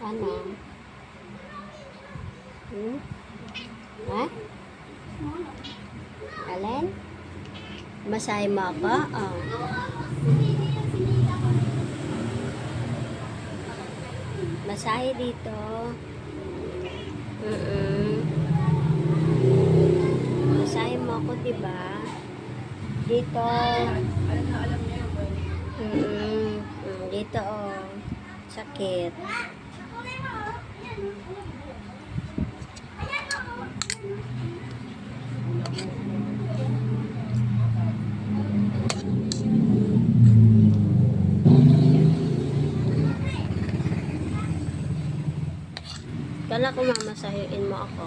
Ano? Hmm? Ha? Alin? Masahe mo ako? Oh. Masahe dito. Mm-mm. Masahe mo ako, di ba? Dito. Mm-mm. Sakit. Kala ko mamasahin mo ako.